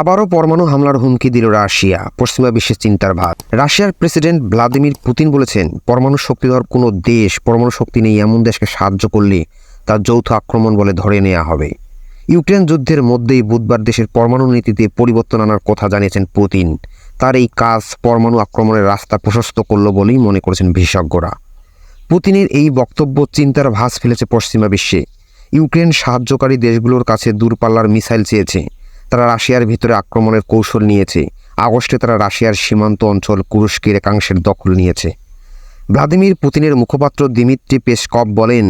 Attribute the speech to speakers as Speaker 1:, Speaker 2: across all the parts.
Speaker 1: আবারও পরমাণু হামলার হুমকি দিল রাশিয়া, পশ্চিমা বিশ্বের চিন্তার ভাত রাশিয়ার প্রেসিডেন্ট ভ্লাদিমির পুতিন বলেছেন, পরমাণু শক্তিধর কোনো দেশ, পরমাণু শক্তি নেই এমন দেশকে সাহায্য করলে তার যৌথ আক্রমণ বলে ধরে নেওয়া হবে। ইউক্রেন যুদ্ধের মধ্যেই বুধবার দেশের পরমাণু নীতিতে পরিবর্তন আনার কথা জানিয়েছেন পুতিন। তার এই কাজ পরমাণু আক্রমণের রাস্তা প্রশস্ত করল বলেই মনে করেছেন বিশেষজ্ঞরা। পুতিনের এই বক্তব্য চিন্তার ভাস ফেলেছে পশ্চিমা বিশ্বে। ইউক্রেন সাহায্যকারী দেশগুলোর কাছে দূরপাল্লার মিসাইল চেয়েছে। তারা রাশিয়ার ভিতরে আক্রমণের কৌশল নিয়েছে। আগস্টে তারা রাশিয়ার সীমান্ত অঞ্চল কুরস্কের একাংশের দখল নিয়েছে। ভ্লাদিমির পুতিনের মুখপাত্র দিমিত্রি পেসকভ বলেন,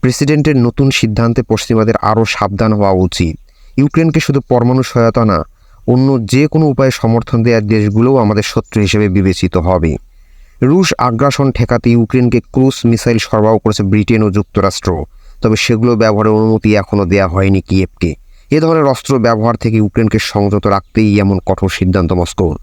Speaker 1: প্রেসিডেন্টের নতুন সিদ্ধান্তে পশ্চিমাদের আরও সাবধান হওয়া উচিত। ইউক্রেনকে শুধু পরমাণু সহায়তা না, অন্য যে কোনো উপায়ে সমর্থন দেওয়ার দেশগুলোও আমাদের শত্রু হিসেবে বিবেচিত হবে। রুশ আগ্রাসন ঠেকাতে ইউক্রেনকে ক্রুজ মিসাইল সরবরাহ করেছে ব্রিটেন ও যুক্তরাষ্ট্র। তবে সেগুলো ব্যবহারের অনুমতি এখনও দেওয়া হয়নি কিয়েভকে। এ ধরনের অস্ত্র ব্যবহার থেকে ইউক্রেনকে সংযত রাখতেই এমন কঠোর সিদ্ধান্ত মস্কোর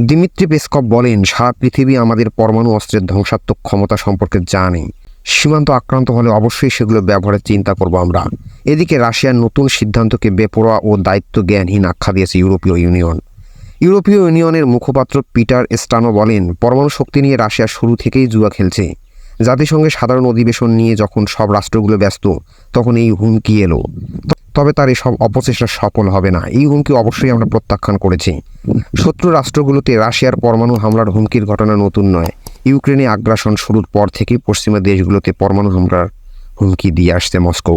Speaker 1: দিমিত্রি পেসকভ বলেন, সারা পৃথিবী আমাদের পরমাণু অস্ত্রের ধ্বংসাত্মক ক্ষমতা সম্পর্কে জানে। সীমান্ত আক্রান্ত হলে অবশ্যই সেগুলো ব্যবহারের চিন্তা করব আমরা। এদিকে রাশিয়ার নতুন সিদ্ধান্তকে বেপরোয়া ও দায়িত্ব জ্ঞানহীন আখ্যা দিয়েছে ইউরোপীয় ইউনিয়ন। ইউরোপীয় ইউনিয়নের মুখপাত্র পিটার স্টানো বলেন, পরমাণু শক্তি নিয়ে রাশিয়া শুরু থেকেই জুয়া খেলছে। জাতিসংঘের সাধারণ অধিবেশন নিয়ে যখন সব রাষ্ট্রগুলো ব্যস্ত, তখন এই হুমকি এলো। তবে তার এসব অপচেষ্টা সফল হবে না। এই হুমকি অবশ্যই আমরা প্রত্যাখ্যান করেছি। শত্রু রাষ্ট্রগুলোতে রাশিয়ার পরমাণু হামলার হুমকির ঘটনা নতুন নয়। ইউক্রেনে আগ্রাসন শুরুর পর থেকেই পশ্চিমা দেশগুলোতে পরমাণু হামলার হুমকি দিয়ে আসছে মস্কো।